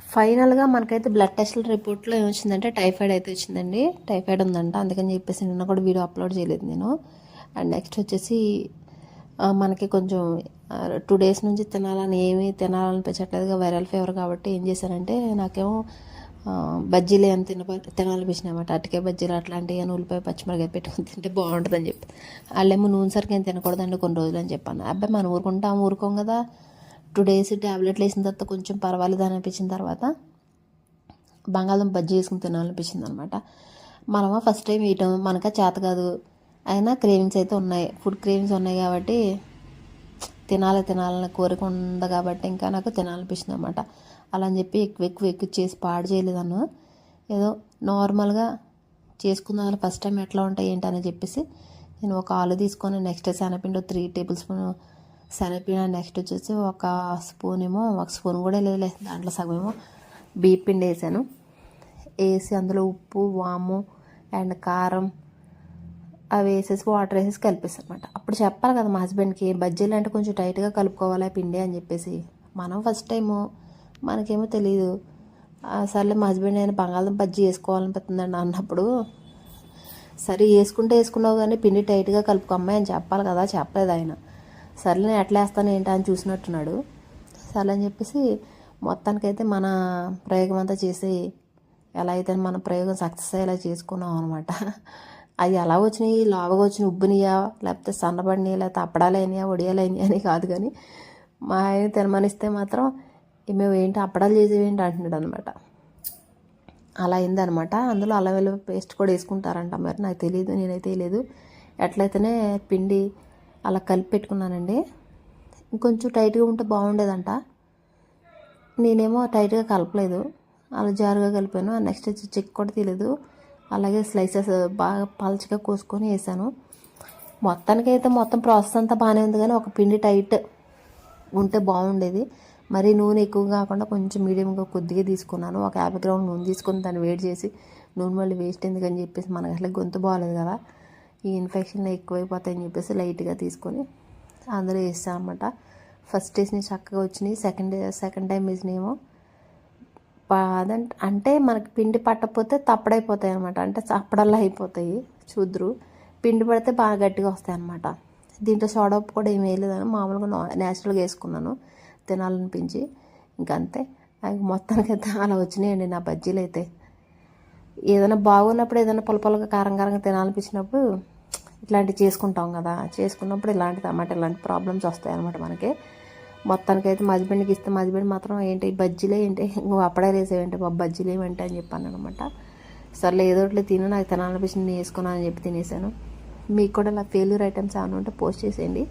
ఫైనల్గా మనకైతే బ్లడ్ టెస్ట్ల రిపోర్ట్లో ఏమొచ్చిందంటే టైఫాయిడ్ అయితే వచ్చిందండి. టైఫాయిడ్ ఉందంట. అందుకని చెప్పేసి నిన్న కూడా వీడియో అప్లోడ్ చేయలేదు నేను. అండ్ నెక్స్ట్ వచ్చేసి మనకి కొంచెం టూ డేస్ నుంచి తినాలని ఏమీ తినాలనిపించట్లేదుగా వైరల్ ఫీవర్ కాబట్టి ఏం చేశానంటే నాకేమో బజ్జీలు ఏం తిన తినాలనిపించినాయి అన్నమాట. అటుకే బజ్జీలు అట్లాంటివి అని ఉల్లిపాయ పచ్చిమిరకాయ పెట్టుకుని తింటే బాగుంటుందని చెప్పి. వాళ్ళేమో నూనె సరికి ఏం తినకూడదండి కొన్ని రోజులు అని చెప్పాను. అబ్బాయి మనం ఊరుకుంటాం ఊరుకోం కదా. టూ డేస్ ట్యాబ్లెట్లు వేసిన తర్వాత కొంచెం పర్వాలేదు అని అనిపించిన తర్వాత బంగాళం బజ్జీ వేసుకుని తినాలనిపించింది అనమాట మనమా ఫస్ట్ టైం వేయటం. మనక చేత కాదు. అయినా క్రేవింగ్స్ అయితే ఉన్నాయి. ఫుడ్ క్రేవింగ్స్ ఉన్నాయి కాబట్టి తినాలి తినాలని కోరిక ఉంది కాబట్టి ఇంకా నాకు తినాలనిపించింది అనమాట అలా అని చెప్పి ఎక్కువ ఎక్కువ ఎక్కువ చేసి పాడు చేయలేదను. ఏదో నార్మల్గా చేసుకుందాం ఫస్ట్ టైం ఎట్లా ఉంటాయి ఏంటి అని చెప్పేసి నేను ఒక ఆలు తీసుకొని నెక్స్ట్ శనగపిండి త్రీ టేబుల్ స్పూన్ శనగపిండి నెక్స్ట్ వచ్చేసి ఒక స్పూన్ ఏమో ఒక స్పూన్ కూడా లేదు దాంట్లో సగం ఏమో పిండి వేసాను. వేసి అందులో ఉప్పు వాము అండ్ కారం అవి వేసేసి వాటర్ వేసేసి కలిపేస్తాను అనమాట అప్పుడు చెప్పాలి కదా మా హస్బెండ్కి బజ్జీలు అంటే కొంచెం టైట్గా కలుపుకోవాలి పిండి అని చెప్పేసి. మనం ఫస్ట్ టైము మనకేమో తెలియదు సర్లే మా హస్బెండ్ అయినా బంగాళదుంప బజ్జీ వేసుకోవాలనిపిస్తుందండి అన్నప్పుడు. సరే వేసుకుంటే వేసుకున్నావు కానీ పిండి టైట్గా కలుపుకో అమ్మాయి అని చెప్పాలి కదా చెప్పలేదు ఆయన. సర్లే నేను ఎట్లా వేస్తాను ఏంటా అని చూసినట్టున్నాడు. సర్లే అని చెప్పేసి మొత్తానికైతే మన ప్రయోగం అంతా చేసి ఎలా అయితే మన ప్రయోగం సక్సెస్ అయ్యేలా చేసుకున్నాం అనమాట అవి ఎలా వచ్చినాయి? లావుగా వచ్చిన ఉబ్బునియా? లేకపోతే సన్నబడినాయి? లేకపోతే అప్పడాలైనయా? వడియాలైనయా అని కాదు కానీ మా ఆయన తినమనిస్తే మాత్రం మేము ఏంటి అప్పడాలు చేసేవేంటి అంటున్నాడు అనమాట అలా అయిందనమాట అందులో అల్లం వెల్లుల్లి పేస్ట్ కూడా వేసుకుంటారంట మరి. నాకు తెలియదు నేనైతే తెలియదు ఎట్లయితేనే పిండి అలా కలిపి పెట్టుకున్నానండి. ఇంకొంచెం టైట్గా ఉంటే బాగుండేదంట. నేనేమో టైట్గా కలపలేదు. అలా జారుగా కలిపాను. నెక్స్ట్ వచ్చి చెక్ కూడా తీయలేదు. అలాగే స్లైసెస్ బాగా పలచగా కోసుకొని వేసాను. మొత్తానికి అయితే మొత్తం ప్రాసెస్ అంతా బాగానే ఉంది కానీ ఒక పిండి టైట్ ఉంటే బాగుండేది. మరి నూనె ఎక్కువ కాకుండా కొంచెం మీడియంగా కొద్దిగా తీసుకున్నాను. ఒక యాభై గ్రాములు నూనె తీసుకొని దాన్ని వేడి చేసి నూనె మళ్ళీ వేస్ట్ ఎందుకని చెప్పేసి మనకి అసలు గొంతు బాగాలేదు కదా. ఈ ఇన్ఫెక్షన్లు ఎక్కువైపోతాయని చెప్పేసి లైట్గా తీసుకొని అందులో వేసాను అనమాట ఫస్ట్ వేసినవి చక్కగా వచ్చినాయి. సెకండ్ సెకండ్ టైం వేసినాయేమో అదంటే అంటే మనకి పిండి పట్టకపోతే తప్పడైపోతాయి అనమాట అంటే చప్పడల్లా అయిపోతాయి. చూద్దరు. పిండి పడితే బాగా గట్టిగా వస్తాయి అనమాట దీంట్లో సోడా ఉప్పు కూడా ఏం వేయలేదని మామూలుగా న్యాచురల్గా వేసుకున్నాను. తినాలనిపించి. ఇంకంతే అవి మొత్తానికి అయితే అలా వచ్చినాయండి నా బజ్జీలు అయితే. ఏదైనా బాగున్నప్పుడు ఏదైనా పొలపొలగా కారం కారంగా తినాలనిపించినప్పుడు ఇట్లాంటివి చేసుకుంటాం కదా. చేసుకున్నప్పుడు ఇలాంటిది అన్నమాట ఇలాంటి ప్రాబ్లమ్స్ వస్తాయి అనమాట మనకి. మొత్తానికైతే మా హస్బెండ్కి ఇస్తే మా హస్బెండ్ మాత్రం ఏంటి బజ్జీలే ఏంటి? నువ్వు అప్పుడే వేసేవేంటి బాబు? బజ్జీలు ఏమంటే అని చెప్పాను అనమాట సర్లే ఏదో ఒకటి తిను నాకు తినాలనిపించింది నేను వేసుకున్నాను అని చెప్పి తినేసాను. మీకు కూడా ఇలా ఫెయిల్యూర్ ఐటమ్స్ ఏమైనా ఉంటే పోస్ట్ చేసేయండి.